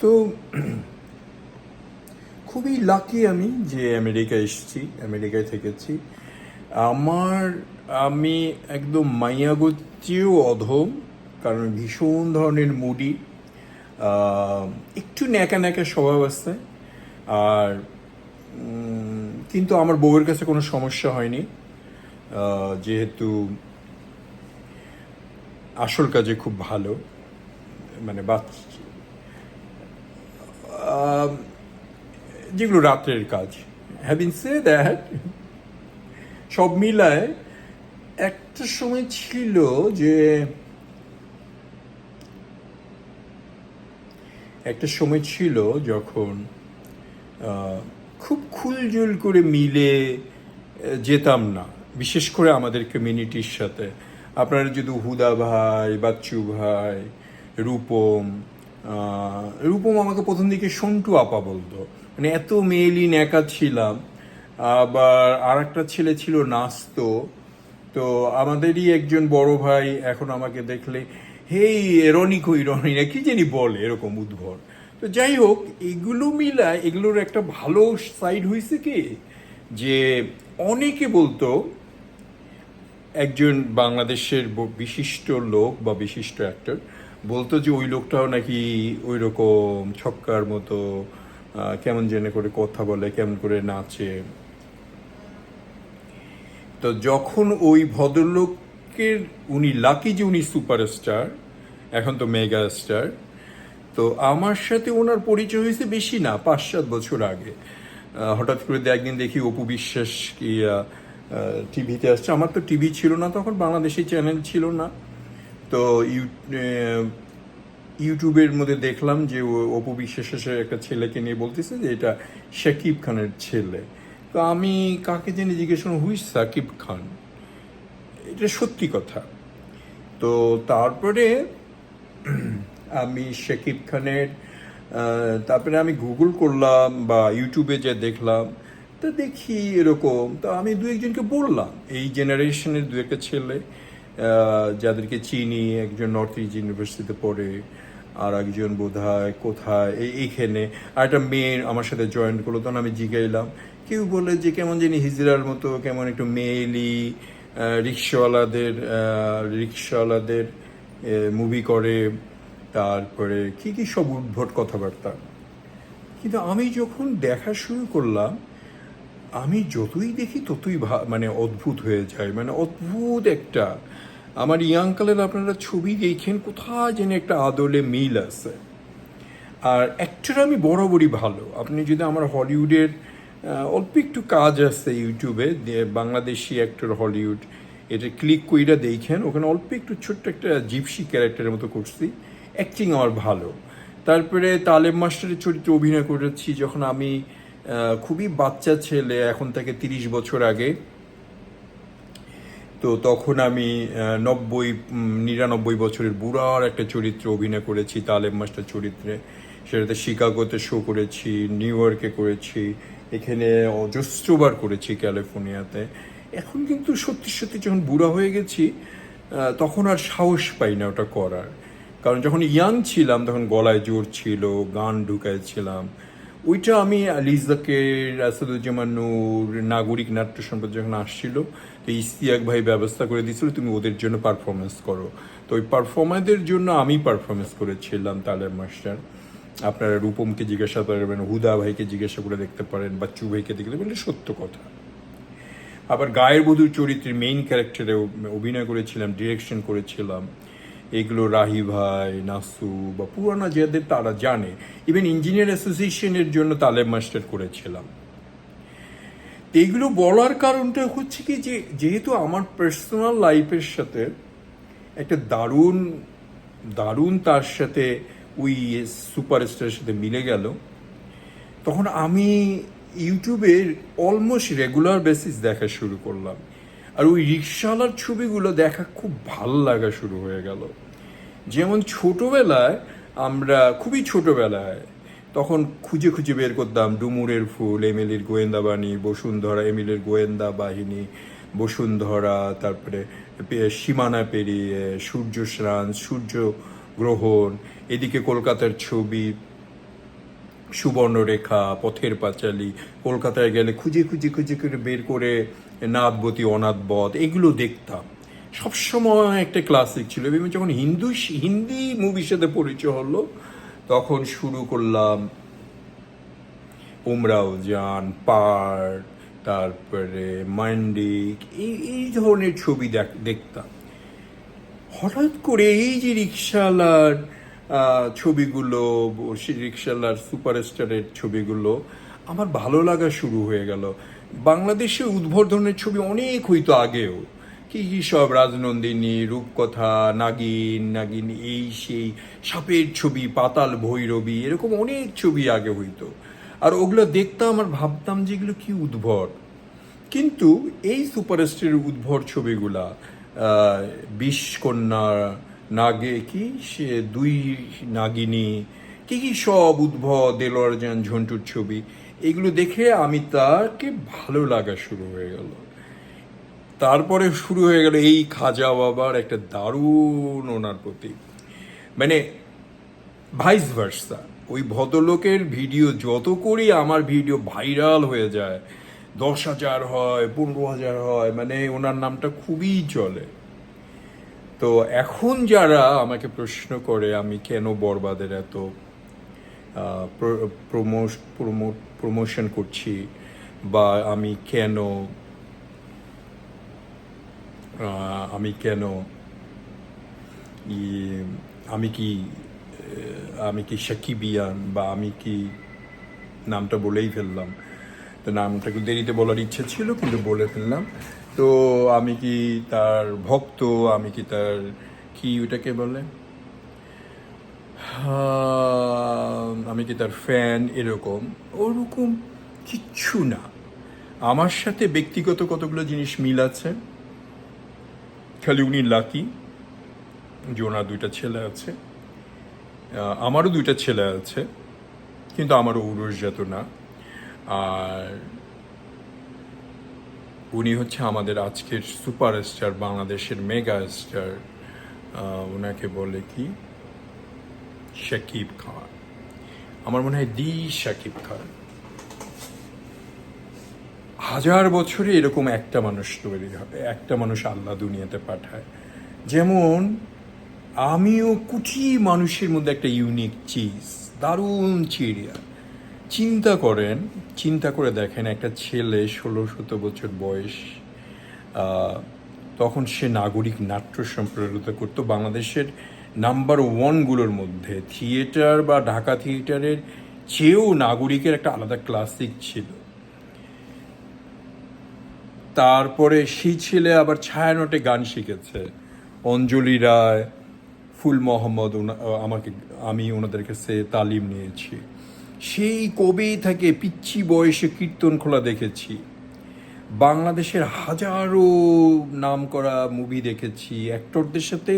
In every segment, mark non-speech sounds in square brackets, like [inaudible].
তো [clears throat] খুবই লাকি আমি যে আমেরিকা এসেছি, আমেরিকায় থেকেছি। আমার, আমি একদম মাইয়াগো চেয়েও অধম, কারণ ভীষণ ধরনের মুডি। একটু ন্যাকা ন্যাকা স্বভাব আছে। আর কিন্তু আমার বউয়ের কাছে কোনো সমস্যা হয়নি। যেহেতু আসল কাজে খুব ভালো। মানে বাচ্চা যেগুলো রাত্রের কাজ। হ্যাভিং সে দ্যাট সব মিলায় একটা সময় ছিল যে একটা সময় ছিল যখন খুব খুলজুল করে মিলে যেতাম না। বিশেষ করে আমাদের কমিউনিটির সাথে। আপনারা যদি হুদা ভাই, বাচ্চু ভাই, রূপম রূপম আমাকে প্রথম দিকে সন্টু আপা বলতো। মানে এত মেয়েলি ন্যাকা ছিলাম। আবার আর একটা ছেলে ছিল নাস্তো। তো আমাদেরই একজন বড় ভাই এখন আমাকে দেখলে, হেই, রনি কই, রনি না, কি জানি বলে এরকম উদ্ভর তো যাই হোক, এগুলো মিলায়, এগুলোর একটা ভালো সাইড হয়েছে কি? যে অনেকে বলতো, একজন বাংলাদেশের বিশিষ্ট লোক বা বিশিষ্ট অ্যাক্টর বলতো যে ওই লোকটাও নাকি ওই রকম ছক্কার মতো কেমন জেনে করে কথা বলে, কেমন করে নাচে। তো যখন ওই ভদ্রলোকের, উনি লাকি যে উনি সুপারস্টার এখন তো মেগা স্টার তো আমার সাথে ওনার পরিচয় হয়েছে বেশি না পাঁচ সাত বছর আগে। হঠাৎ করে একদিন দেখি অপু বিশ্বাস কি টিভিতে আসছে। আমার তো টিভি ছিল না তখন, বাংলাদেশি চ্যানেল ছিল না। তো ইউ ইউটিউবের মধ্যে দেখলাম যে অপু বিশ্বাসের একটা ছেলেকে নিয়ে বলতেছে যে এটা শাকিব খানের ছেলে। তো আমি কাকে জেনে জিজ্ঞেস করলাম হুইস সাকিব খান? এটা সত্যি কথা। তো তারপরে আমি শাকিব খানের তারপরে আমি গুগল করলাম বা ইউটিউবে যে দেখলাম, তো দেখি এরকম। তো আমি দু একজনকে বললাম, এই জেনারেশনের দু একটা ছেলে যাদেরকে চিনি, একজন নর্থ ইস্ট ইউনিভার্সিটিতে পড়ে, আর একজন বোধহয় কোথায় এই এইখানে আর একটা মেয়ে আমার সাথে জয়েন করল, তখন আমি জিগাইলাম। কেউ বলে যে কেমন জানি হিজড়ার মতো, কেমন একটু মেয়েলি রিক্সাওয়ালাদের রিক্সাওয়ালাদের মুভি করে। তারপরে কি কি সব উদ্ভট কথাবার্তা। কিন্তু আমি যখন দেখা শুরু করলাম আমি যতই দেখি ততই মানে অদ্ভুত হয়ে যায় মানে অদ্ভুত একটা। আমার ইয়াংকালের আপনারা ছবি দেখেন, কোথায় যেন একটা আদলে মিল আছে। আর অ্যাক্টর আমি বরাবরই ভালো। আপনি যদি আমার হলিউডের অল্প একটু কাজ আছে ইউটিউবে বাংলাদেশি অ্যাক্টর হলিউড, এটা ক্লিক কইরা দেখেন, ওখানে অল্প একটু ছোট্ট একটা জিপসি ক্যারেক্টারের মতো করছি। অ্যাক্টিং আমার ভালো। তারপরে তালেম মাস্টারের চরিত্রে অভিনয় করেছি, যখন আমি খুবই বাচ্চা ছেলে, এখন থেকে তিরিশ বছর আগে। তো তখন আমি নব্বই নিরানব্বই বছরের বুড়ার একটা চরিত্রে অভিনয় করেছি তালেম মাস্টার চরিত্রে। সেটাতে শিকাগোতে শো করেছি নিউ ইয়র্কে করেছি, এখানে অজস্রবার করেছি ক্যালিফোর্নিয়াতে। এখন কিন্তু সত্যি সত্যি যখন বুড়া হয়ে গেছি তখন আর সাহস পাই না ওটা করার। কারণ যখন ইয়াং ছিলাম, তখন গলায় জোর ছিল, গান ঢুকাইছিলাম ওইটা আমি লিজাকে আসাদুজ্জামান নূর নাগরিক নাট্য সম্পদ যখন আসছিল, তো ইস্তিয়াক ভাই ব্যবস্থা করে দিয়েছিল, তুমি ওদের জন্য পারফরমেন্স করো। তো ওই পারফর্মারদের জন্য আমি পারফরমেন্স করেছিলাম তালের মাস্টার। আপনারা রূপমকে জিজ্ঞাসা করবেন, হুদা ভাইকে জিজ্ঞাসা করে দেখতে পারেন বাচ্চু ভাইকে দেখতে পারেন সত্য কথা। আবার গায়ের বধূর চরিত্রের মেইন ক্যারেক্টারে অভিনয় করেছিলাম ডিরেকশন করেছিলাম। এগুলো রাহি ভাই, নাসু বা পুরানা যাদের তারা জানে। ইভেন ইঞ্জিনিয়ার অ্যাসোসিয়েশনের জন্য তালেম মাস্টার করেছিলাম। এইগুলো বলার কারণটা হচ্ছে কি যে, যেহেতু আমার পার্সোনাল লাইফের সাথে একটা দারুণ দারুণ তার সাথে ওই সুপারস্টারের সাথে মিলে গেল, তখন আমি ইউটিউবে অলমোস্ট রেগুলার বেসিস দেখা শুরু করলাম। আর ওই রিক্সাওয়ালার ছবিগুলো দেখা খুব ভালো লাগা শুরু হয়ে গেল। যেমন ছোটবেলায় আমরা, খুবই ছোটবেলায় তখন খুঁজে খুঁজে বের করতাম ডুমুরের ফুল, এমিলির গোয়েন্দা বাণী, বসুন্ধরা, এমিলের গোয়েন্দা বাহিনী, বসুন্ধরা, তারপরে সীমানা পেরিয়ে, সূর্য স্নান, সূর্য গ্রহণ, এদিকে কলকাতার ছবি, সুবর্ণরেখা, পথের পাঁচালী, কলকাতায় গেলে খুঁজে খুঁজে খুঁজে করে বের করে নাথবতী অনাথবধ এগুলো দেখতাম। সবসময় একটা ক্লাসিক ছিল। এবং যখন হিন্দু, হিন্দি মুভির সাথে পরিচয় হলো, তখন শুরু করলাম উমরাও জান পার্ট, তারপরে মান্ডিক, এই এই ধরনের ছবি দেখ- দেখতাম। হঠাৎ করে এই যে রিক্সাওয়ালার ছবিগুলো রিক্সাওয়ালার সুপারস্টারের ছবিগুলো, আমার ভালো লাগা শুরু হয়ে গেল। বাংলাদেশে উদ্বোধনের ছবি অনেক হইতো আগেও। কি কি সব রাজনন্দিনী রূপকথা নাগিন নাগিন এই সেই সাপের ছবি পাতাল ভৈরবী এরকম অনেক ছবি আগে হইতো। আর ওগুলো দেখতাম আর ভাবতাম যে এগুলো কি উদ্ভট। কিন্তু এই সুপারস্টারের উদ্ভর ছবিগুলা আহ, বিষ কন্যা নাগে কি সে দুই নাগিনী কি কি সব উদ্ভব দেলোয়ার ঝন্টুর ছবি এগুলো দেখে আমি তাকে ভালো লাগা শুরু হয়ে গেল। তারপরে শুরু হয়ে গেল এই খাজা বাবার একটা দারুণ ওনার প্রতি। মানে ভাইস ভার্সা ওই ভদ্রলোকের ভিডিও যত করি আমার ভিডিও ভাইরাল হয়ে যায়। দশ হাজার হয়, পনেরো হাজার হয় মানে ওনার নামটা খুবই চলে। তো এখন যারা আমাকে প্রশ্ন করে, আমি কেন বরবাদের এত প্রমোশ প্রমোট প্রমোশন করছি, বা আমি কেন আমি কেন আমি কি আমি কি সাকিবিয়ান বা আমি কি নামটা বলেই ফেললাম? তো নামটা একটু দেরিতে বলার ইচ্ছে ছিল, কিন্তু বলে ফেললাম। তো আমি কি তার ভক্ত? আমি কি তার কি ওটাকে বলে? আমি কি তার ফ্যান এরকম? ওরকম কিচ্ছু না। আমার সাথে ব্যক্তিগত কতগুলো জিনিস মিল আছে? খালি উনি লাকি, যে ওনার দুইটা ছেলে আছে। আমারও দুইটা ছেলে আছে, কিন্তু আমারও ঔরসজাত না। আর উনি হচ্ছে আমাদের আজকের সুপারস্টার, বাংলাদেশের মেগা স্টার ওনাকে বলে কি? শাকিব খান। আমার মনে হয় দি শাকিব খান। হাজার বছরে এরকম একটা মানুষ তৈরি হবে, একটা মানুষ আল্লাহ দুনিয়াতে পাঠায়। যেমন আমিও কুটি মানুষের মধ্যে একটা ইউনিক চিজ দারুণ চিড়িয়া। চিন্তা করেন, চিন্তা করে দেখেন একটা ছেলে ষোলো সতেরো বছর বয়স তখন সে নাগরিক নাট্য সম্প্রচারিত করতো বাংলাদেশের নাম্বার ওয়ানগুলোর মধ্যে। থিয়েটার বা ঢাকা থিয়েটারের চেয়েও নাগরিকের একটা আলাদা ক্লাসিক ছিল। তারপরে সেই ছেলে আবার ছায়ানটে গান শিখেছে। অঞ্জলি রায়, ফুল মোহাম্মদ আমাকে, আমি ওনাদের কাছে তালিম নিয়েছি। সেই কবে থেকে পিচ্ছি বয়সে কীর্তন খোলা দেখেছি। বাংলাদেশের হাজারো নাম করা মুভি দেখেছি। অ্যাক্টরদের সাথে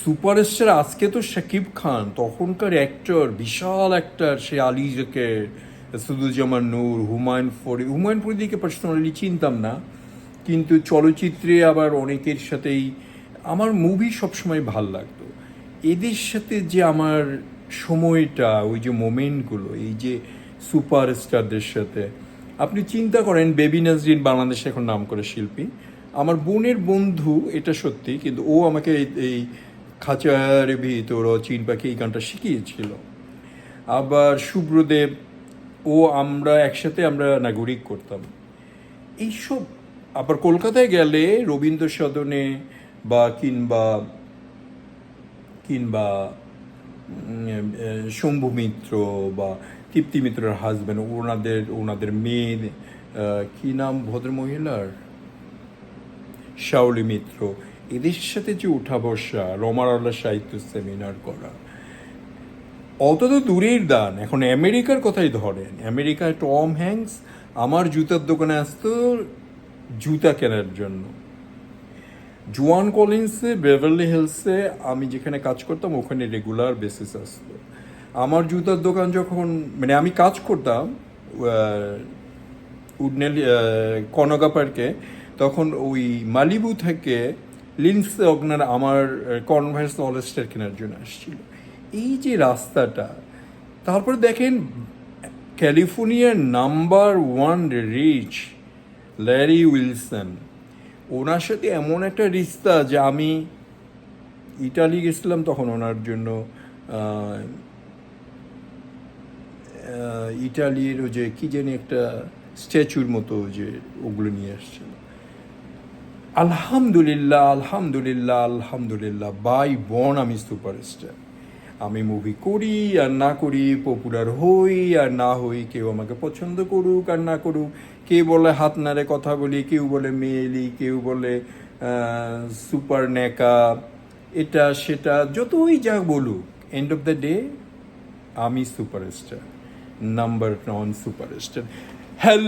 সুপারস্টার আজকে তো শাকিব খান, তখনকার অ্যাক্টর, বিশাল অ্যাক্টর, সে আলী জকের, সুদুজ্জামান নূর, হুমায়ুন ফরি, হুমায়ুন ফরিদিকে পার্সোনালি চিনতাম না। কিন্তু চলচ্চিত্রে আবার অনেকের সাথেই আমার মুভি সবসময় ভালো লাগতো। এদের সাথে যে আমার সময়টা, ওই যে মোমেন্টগুলো, এই যে সুপারস্টারদের সাথে, আপনি চিন্তা করেন, বেবি নাজরিন বাংলাদেশে এখন নাম করে শিল্পী। আমার বোনের বন্ধু, এটা সত্যি, কিন্তু ও আমাকে এই- খাঁচার ভিতর চিন পাখি, এই গানটা শিখিয়েছিল। আবার শুভ্রদেব ও আমরা একসাথে আমরা নাগরিক করতাম। এইসব আবার কলকাতায় গেলে রবীন্দ্র সদনে বা কিংবা কিংবা শম্ভু মিত্র বা তৃপ্তি মিত্রের হাজব্যান্ড ওনাদের ওনাদের মেয়ে কি নাম ভদ্রমহিলার? শাওলি মিত্র। এদের সাথে যে উঠা বসা, রমারলা সাহিত্য সেমিনার করা অত তো দূরের দান। এখন আমেরিকার কথাই ধরেন। আমেরিকায় টম হ্যাংস আমার জুতার দোকানে আসতো জুতা কেনার জন্য। জোয়ান কলিন্সে, বেভারলি হিলসে আমি যেখানে কাজ করতাম, ওখানে রেগুলার বেসিস আসতো। আমার জুতার দোকান যখন মানে আমি কাজ করতাম উডনেল কনগা পার্কে, তখন ওই মালিবু থেকে লিন্সে অগনার আমার কনভার্স অলস্টার কেনার জন্য আসছিল। এই যে রাস্তাটা, তারপরে দেখেন, ক্যালিফোর্নিয়ার number one rich Larry Wilson ওনার সাথে এমন একটা রিস্তা যে আমি ইটালি গেছিলাম তখন ওনার জন্য ইটালির যে কী জানি একটা স্ট্যাচুর মতো যে ওগুলো নিয়ে আসছিল। আলহামদুলিল্লাহ আলহামদুলিল্লাহ আলহামদুলিল্লাহ, বাই বন আমি সুপারস্টার। আমি মুভি করি আর না করি পপুলার হই আর না হই কেউ আমাকে পছন্দ করুক আর না করুক। কেউ বলে হাত নাড়ে কথা বলি, কেউ বলে মেয়েলি, কেউ বলে সুপার নেকা এটা, সেটা, যতই যা বলুক এন্ড অফ দ্য ডে আমি superstar number non superstar hello